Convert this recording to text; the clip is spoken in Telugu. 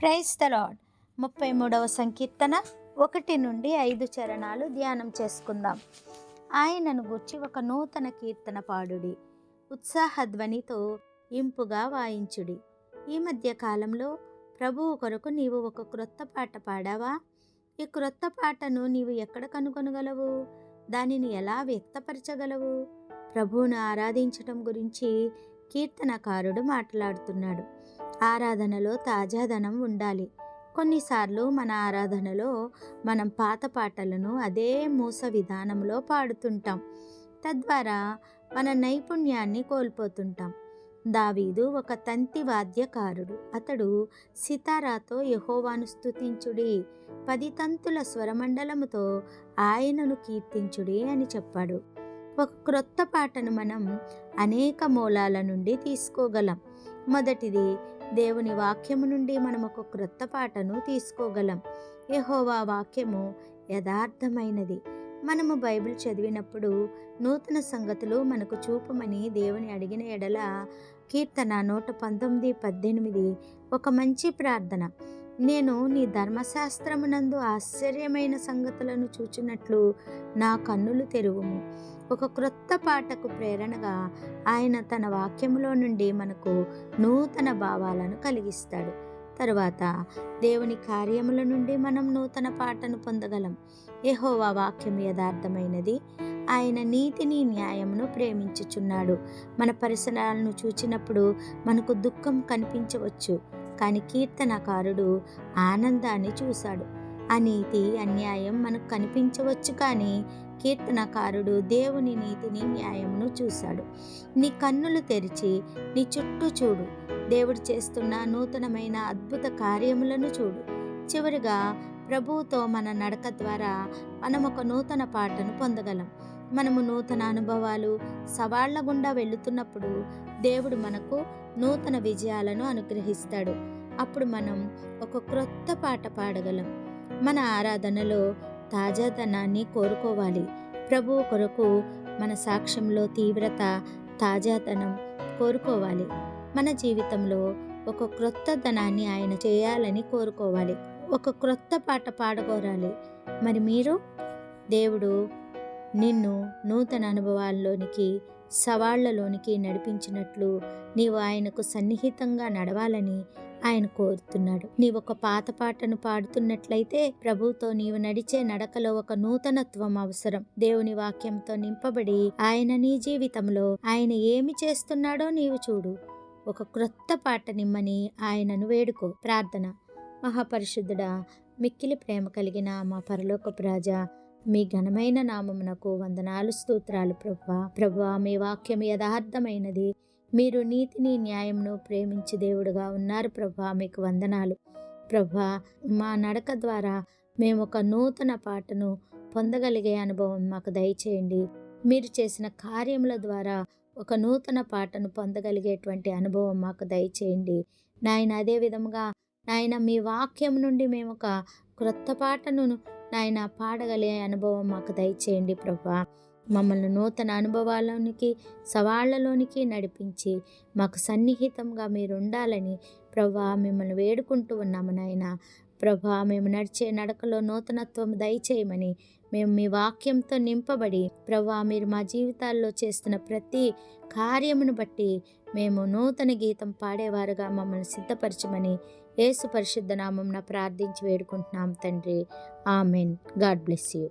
ప్రైస్ ముప్పై మూడవ సంకీర్తన ఒకటి నుండి ఐదు చరణాలు ధ్యానం చేసుకుందాం. ఆయనను గుర్చి ఒక నూతన కీర్తన పాడుడి. ఉత్సాహధ్వనితో ఇంపుగా వాయించుడి. ఈ మధ్య కాలంలో ప్రభువు కొరకు నీవు ఒక క్రొత్త పాట పాడావా? ఈ క్రొత్త పాటను నీవు ఎక్కడ కనుగొనగలవు? దానిని ఎలా వ్యక్తపరచగలవు? ప్రభువును ఆరాధించటం గురించి కీర్తనకారుడు మాట్లాడుతున్నాడు. ఆరాధనలో తాజాదనం ఉండాలి. కొన్నిసార్లు మన ఆరాధనలో మనం పాత పాటలను అదే మూస విధానంలో పాడుతుంటాం. తద్వారా మన నైపుణ్యాన్ని కోల్పోతుంటాం. దావీదు ఒక తంతి వాద్యకారుడు. అతడు సితారాతో యహోవాను స్తుతించుడి పది తంతుల స్వరమండలముతో ఆయనను కీర్తించుడి అని చెప్పాడు. ఒక క్రొత్త పాటను మనం అనేక మూలాల నుండి తీసుకోగలం. మొదటిది దేవుని వాక్యము నుండి మనం ఒక క్రొత్త పాటను తీసుకోగలం. యహోవా వాక్యము యథార్థమైనది. మనము బైబిల్ చదివినప్పుడు నూతన సంగతులు మనకు చూపమని దేవుని అడిగిన ఎడల కీర్తన నూట పంతొమ్మిది పద్దెనిమిది ఒక మంచి ప్రార్థన. నేను నీ ధర్మశాస్త్రమునందు ఆశ్చర్యమైన సంగతులను చూచినట్లు నా కన్నులు తెరువుము. ఒక క్రొత్త పాటకు ప్రేరణగా ఆయన తన వాక్యములో నుండి మనకు నూతన భావాలను కలిగిస్తాడు. తరువాత దేవుని కార్యముల నుండి మనం నూతన పాటను పొందగలం. యహోవా వాక్యం యథార్థమైనది. ఆయన నీతిని న్యాయమును ప్రేమించుచున్నాడు. మన పరిసరాలను చూచినప్పుడు మనకు దుఃఖం కనిపించవచ్చు. కానీ కీర్తనకారుడు ఆనందాన్ని చూశాడు. అనీతి అన్యాయం మనకు కనిపించవచ్చు కానీ కీర్తనకారుడు దేవుని నీతిని న్యాయమును చూశాడు. నీ కన్నులు తెరిచి నీ చుట్టూ చూడు. దేవుడు చేస్తున్న నూతనమైన అద్భుత కార్యములను చూడు. చివరిగా ప్రభువుతో మన నడక ద్వారా మనం ఒక నూతన పాటను పొందగలం. మనము నూతన అనుభవాలు సవాళ్ళ గుండా వెళుతున్నప్పుడు దేవుడు మనకు నూతన విజయాలను అనుగ్రహిస్తాడు. అప్పుడు మనం ఒక క్రొత్త పాట పాడగలం. మన ఆరాధనలో తాజాదనాన్ని కోరుకోవాలి. ప్రభువు కొరకు మన సాక్ష్యంలో తీవ్రత తాజాదనం కోరుకోవాలి. మన జీవితంలో ఒక క్రొత్త ధనాన్ని ఆయన చేయాలని కోరుకోవాలి. ఒక క్రొత్త పాట పాడగోరాలి మరి మీరు? దేవుడు నిన్ను నూతన అనుభవాల్లోనికి సవాళ్ళలోనికి నడిపించినట్లు నీవు ఆయనకు సన్నిహితంగా నడవాలని ఆయన కోరుతున్నాడు. నీవు ఒక పాత పాటను పాడుతున్నట్లయితే ప్రభుతో నీవు నడిచే నడకలో ఒక నూతనత్వం అవసరం. దేవుని వాక్యంతో నింపబడి ఆయన నీ జీవితంలో ఆయన ఏమి చేస్తున్నాడో నీవు చూడు. ఒక క్రొత్త పాట నిమ్మని ఆయనను వేడుకో. ప్రార్థన. మహాపరిశుద్ధుడా మిక్కిలి ప్రేమ కలిగిన మా పరలోకపు రాజా మీ ఘనమైన నామమునకు వందనాలు స్తోత్రాలు ప్రభా. ప్రభా మీ వాక్యం యథార్థమైనది. మీరు నీతిని న్యాయంను ప్రేమించి దేవుడుగా ఉన్నారు ప్రభా. మీకు వందనాలు. ప్రభా మా నడక ద్వారా మేము ఒక నూతన పాటను పొందగలిగే అనుభవం మాకు దయచేయండి. మీరు చేసిన కార్యముల ద్వారా ఒక నూతన పాటను పొందగలిగేటువంటి అనుభవం మాకు దయచేయండి. నాయన అదే విధముగా నాయన మీ వాక్యం నుండి మేము ఒక క్రొత్త పాటను నాయన పాడగలిగే అనుభవం మాకు దయచేయండి ప్రభా. మమ్మల్ని నూతన అనుభవాలలోనికి సవాళ్ళలోనికి నడిపించి మాకు సన్నిహితంగా మీరు ఉండాలని ప్రభా మిమ్మల్ని వేడుకుంటూ ఉన్నాము నాయన. ప్రభా మేము నడిచే నడకలో నూతనత్వం దయచేయమని మేము మీ వాక్యంతో నింపబడి ప్రభా మీరు మా జీవితాల్లో చేస్తున్న ప్రతి కార్యమును బట్టి మేము నూతన గీతం పాడేవారుగా మమ్మల్ని సిద్ధపరచమని యేసు పరిశుద్ధ నామం ప్రార్థించి వేడుకుంటున్నాం తండ్రి. ఆమెన్. God bless you.